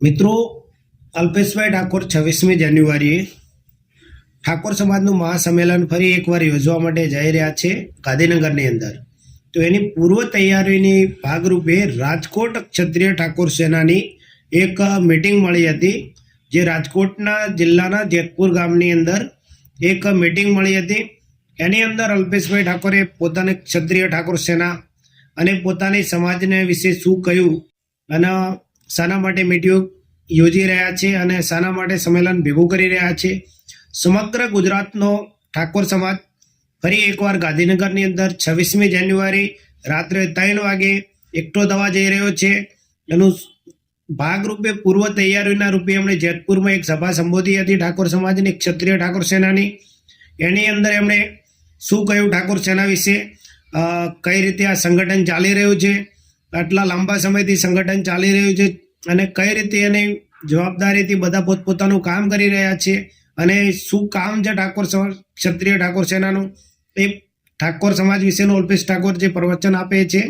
મિત્રો, અલ્પેશભાઈ ઠાકોર છવ્વીસમી જાન્યુઆરીએ ઠાકોર સમાજનું મહાસંમેલન ફરી એકવાર યોજવા માટે જઈ રહ્યા છે ગાંધીનગરની અંદર. તો એની પૂર્વ તૈયારીની ભાગરૂપે રાજકોટ ક્ષત્રિય ઠાકોર સેનાની એક મિટિંગ મળી હતી, જે રાજકોટના જિલ્લાના જેતપુર ગામની અંદર એક મિટિંગ મળી હતી. એની અંદર અલ્પેશભાઈ ઠાકોરે પોતાને ક્ષત્રિય ઠાકોર સેના અને પોતાની સમાજને વિશે શું કહ્યું અને શાના માટે મીટિંગ યોજી રહ્યા છે અને શાના માટે સંમેલન ભેગું કરી રહ્યા છે. સમગ્ર ગુજરાતનો ઠાકોર સમાજ ફરી એકવાર ગાંધીનગરની અંદર છવ્વીસમી જાન્યુઆરી રાત્રે ત્રણ વાગે એકઠો થવા જઈ રહ્યો છે. એનું ભાગરૂપે પૂર્વ તૈયારીના રૂપે એમણે જેતપુરમાં એક સભા સંબોધી હતી ઠાકોર સમાજની ક્ષત્રિય ઠાકોર સેનાની. એની અંદર એમણે શું કહ્યું ઠાકોર સેના વિશે? કઈ રીતે આ સંગઠન ચાલી રહ્યું છે? આટલા લાંબા સમયથી સંગઠન ચાલી રહ્યું છે? અને કઈ રીતે એની જવાબદારીથી બધા પોતપોતાનું કામ કરી રહ્યા છે અને શું કામ છે ઠાકોર ક્ષત્રિય ઠાકોર સેનાનું? એ ઠાકોર સમાજ વિશેનું અલ્પેશ ઠાકોર જે પ્રવચન આપે છે,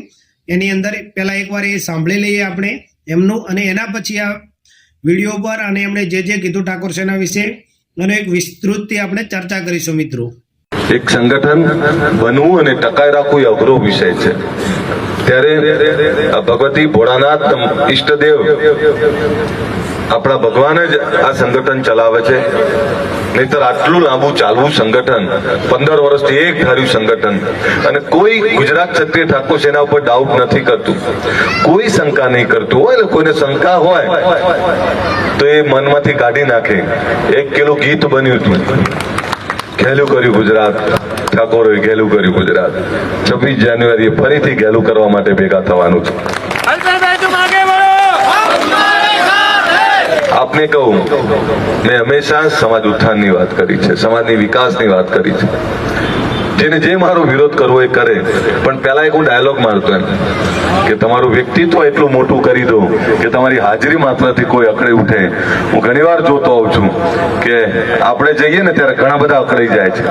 એની અંદર પહેલાં એકવાર એ સાંભળી લઈએ આપણે એમનું અને એના પછી આ વીડિયો પર અને એમણે જે જે કીધું ઠાકોર સેના વિશે અને એક વિસ્તૃતથી આપણે ચર્ચા કરીશું મિત્રો. એક સંગઠન બનવું અને ટકાઈ રાખવું એ અઘરો વિષય છે. ત્યારે આ ભગવતી ભોળાનાથ ઈષ્ટદેવ આપણા ભગવાન જ આ સંગઠન ચલાવે છે. નહીતર આટલું લાંબુ ચાલવું સંગઠન, પંદર વર્ષથી એક ધાર્યું સંગઠન અને કોઈ ગુજરાત ક્ષત્રિય ઠાકોર સેના ઉપર ડાઉટ નથી કરતું. કોઈ શંકા નહીં કરતું. હોય ને કોઈને શંકા હોય, તો એ મનમાંથી કાઢી નાખે. એક કિલો ગીત બન્યું હતું. ખેલું કર્યું ગુજરાત. ઠાકોરોએ ગેલું કર્યું ગુજરાત. છવ્વીસ જાન્યુઆરીએ ફરીથી ગેલું કરવા માટે ભેગા થવાનું છે. આપને કહું, મેં હંમેશા સમાજ ઉત્થાનની વાત કરી છે, સમાજની વિકાસની વાત કરી છે. જેને જે મારો વિરોધ કરવો એ કરે, પણ પહેલા એક હું ડાયલોગ મારતો એમ, કે તમારું વ્યક્તિત્વ એટલું મોટું કરી દો કે તમારી હાજરી માત્રથી કોઈ અકળે ઉઠે. હું ઘણીવાર જોતો હોઉં છું કે આપણે જઈએ ને ત્યારે ઘણા બધા અકળાઈ જાય છે.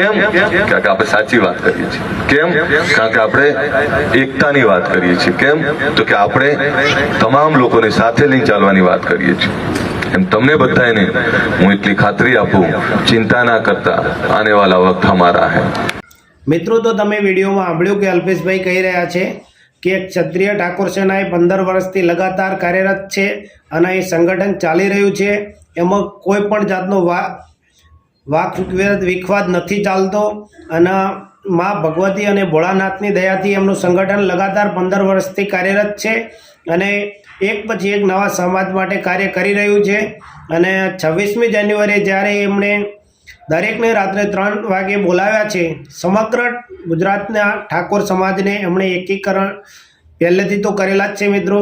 કેમ? કારણ કે આપણે સાચી વાત કરીએ છીએ. કેમ? કારણ કે આપણે એકતાની વાત કરીએ છીએ. કેમ? તો કે આપણે તમામ લોકોને સાથે લઈને ચાલવાની વાત કરીએ છીએ. એમ તમને બધાને હું એટલી ખાતરી આપું ચિંતા ના કરતા આને વાલા વખત હમારા હે. મિત્રો તો તમે વિડીયોમાં સાંભળ્યું કે અલ્પેશભાઈ કહી રહ્યા છે કે ક્ષત્રિય ઠાકોર સેના એ પંદર વર્ષથી લગાતાર કાર્યરત છે અને એ સંગઠન ચાલી રહ્યું છે. એમાં કોઈ પણ જાતનો વા વાક વિખવાદ નથી ચાલતો અને મા ભગવતી અને ભોળાનાથની દયાથી એમનું સંગઠન લગાતાર પંદર વર્ષથી કાર્યરત છે અને એક પછી એક નવા સમાજ માટે કાર્ય કરી રહ્યું છે. અને છવ્વીસમી જાન્યુઆરીએ જ્યારે એમણે દરેકને રાત્રે ત્રણ વાગે બોલાવ્યા છે, સમગ્ર ગુજરાતના ઠાકોર સમાજને એમણે એકીકરણ પહેલેથી તો કરેલા જ છે મિત્રો.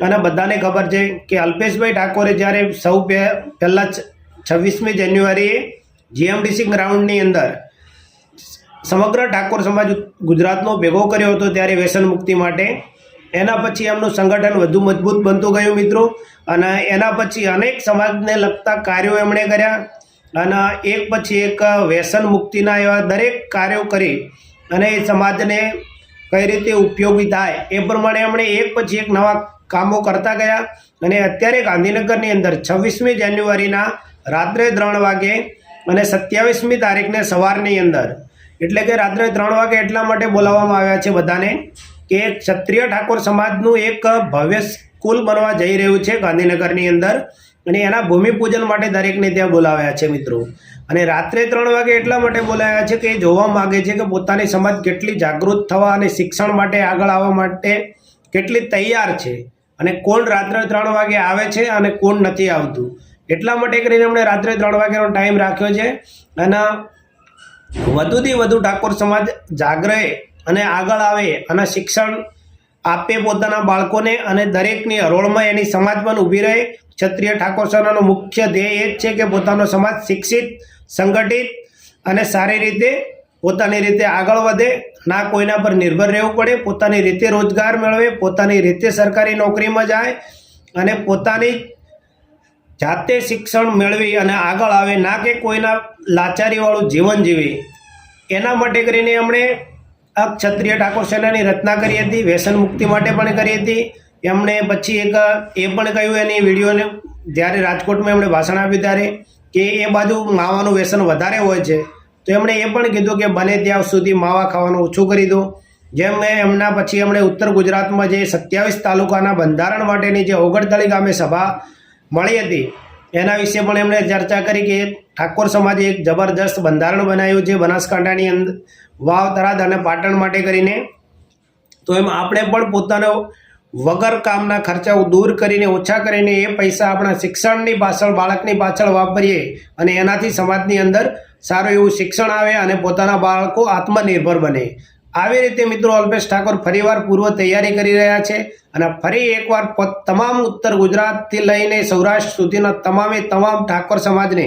અને બધાને ખબર છે કે અલ્પેશભાઈ ઠાકોરે જ્યારે સૌ પહે પહેલાં છવ્વીસમી જાન્યુઆરીએ જીએમડીસી ગ્રાઉન્ડની અંદર સમગ્ર ઠાકોર સમાજ ગુજરાતનો ભેગો કર્યો હતો ત્યારે વ્યસન મુક્તિ માટે. એના પછી એમનું સંગઠન વધુ મજબૂત બનતું ગયું મિત્રો. અને એના પછી અનેક સમાજને લગતા કાર્યો એમણે કર્યા. અને એક પછી એક વ્યસન મુક્તિના એવા દરેક કાર્યો કરી અને એ સમાજને કઈ રીતે ઉપયોગી થાય એ પ્રમાણે એમણે એક પછી એક નવા કામો કરતા ગયા. અને અત્યારે ગાંધીનગરની અંદર છવ્વીસમી જાન્યુઆરીના રાત્રે ત્રણ વાગે અને સત્યાવીસમી તારીખને સવારની અંદર. એટલે કે રાત્રે ત્રણ વાગે એટલા માટે બોલાવવામાં આવ્યા છે બધાને કે ક્ષત્રિય ઠાકોર સમાજનું એક ભવ્ય સ્કૂલ બનવા જઈ રહ્યું છે ગાંધીનગરની અંદર. અને એના ભૂમિપૂજન માટે દરેકને ત્યાં બોલાવ્યા છે મિત્રો. અને રાત્રે ત્રણ વાગે એટલા માટે બોલાવ્યા છે કે એ જોવા માગે છે કે પોતાની સમાજ કેટલી જાગૃત થવા અને શિક્ષણ માટે આગળ આવવા માટે કેટલી તૈયાર છે. અને કોણ રાત્રે ત્રણ વાગે આવે છે અને કોણ નથી આવતું. એટલા માટે કરીને એમણે રાત્રે ત્રણ વાગ્યાનો ટાઈમ રાખ્યો છે. અને વધુથી વધુ ઠાકોર સમાજ જાગરે અને આગળ આવે અને શિક્ષણ આપે પોતાના બાળકોને અને દરેકની હરોળમાં એની સમાજ પણ ઊભી રહે. ક્ષત્રિય ઠાકોર સેનાનો મુખ્ય ધ્યેય એ જ છે કે પોતાનો સમાજ શિક્ષિત, સંગઠિત અને સારી રીતે પોતાની રીતે આગળ વધે. ના કોઈના પર નિર્ભર રહેવું પડે. પોતાની રીતે રોજગાર મેળવે, પોતાની રીતે સરકારી નોકરીમાં જાય અને પોતાની જાતે શિક્ષણ મેળવી અને આગળ આવે, ના કે કોઈના લાચારીવાળું જીવન જીવે. એના માટે કરીને એમણે આ ક્ષત્રિય ઠાકોર સેનાની રચના કરી હતી, વ્યસન મુક્તિ માટે પણ કરી હતી. એમણે પછી એક એ પણ કહ્યું એની વિડીયોને, જ્યારે રાજકોટમાં એમણે ભાષણ આપ્યું ત્યારે, કે એ બાજુ માવાનું વ્યસન વધારે હોય છે. તો એમણે એ પણ કીધું કે બને ત્યાં સુધી માવા ખાવાનું ઓછું કરી દો. જેમ એમના પછી એમણે ઉત્તર ગુજરાતમાં જે સત્યાવીસ તાલુકાના બંધારણ માટેની જે ઓગણતાળી ગામે સભા મળી હતી. એના વિશે પણ એમણે ચર્ચા કરી કે ઠાકોર સમાજે એક જબરજસ્ત બંધારણ બનાવ્યું છે બનાસકાંઠાની અંદર વાવ તરાદ અને પાટણ માટે કરીને. તો એમ આપણે પણ પોતાનો વગર કામના ખર્ચાઓ દૂર કરીને, ઓછા કરીને એ પૈસા આપણા શિક્ષણની પાછળ, બાળકની પાછળ વાપરીએ અને એનાથી સમાજની અંદર સારું એવું શિક્ષણ આવે અને પોતાના બાળકો આત્મનિર્ભર બને. આવી રીતે મિત્રો અલ્પેશ ઠાકોર ફરીવાર પૂર્વ તૈયારી કરી રહ્યા છે અને ફરી એકવાર તમામ ઉત્તર ગુજરાતથી લઈને સૌરાષ્ટ્ર સુધીના તમામે તમામ ઠાકોર સમાજને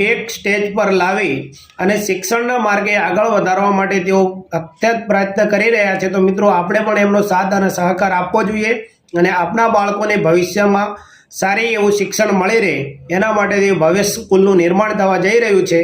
એક સ્ટેજ પર લાવી અને શિક્ષણના માર્ગે આગળ વધારવા માટે તેઓ અત્યંત પ્રયત્ન કરી રહ્યા છે. તો મિત્રો આપણે પણ એમનો સાથ અને સહકાર આપવો જોઈએ અને આપણા બાળકોને ભવિષ્યમાં સારી એવું શિક્ષણ મળી રહે એના માટે તે ભવ્ય સ્કૂલનું નિર્માણ થવા જઈ રહ્યું છે.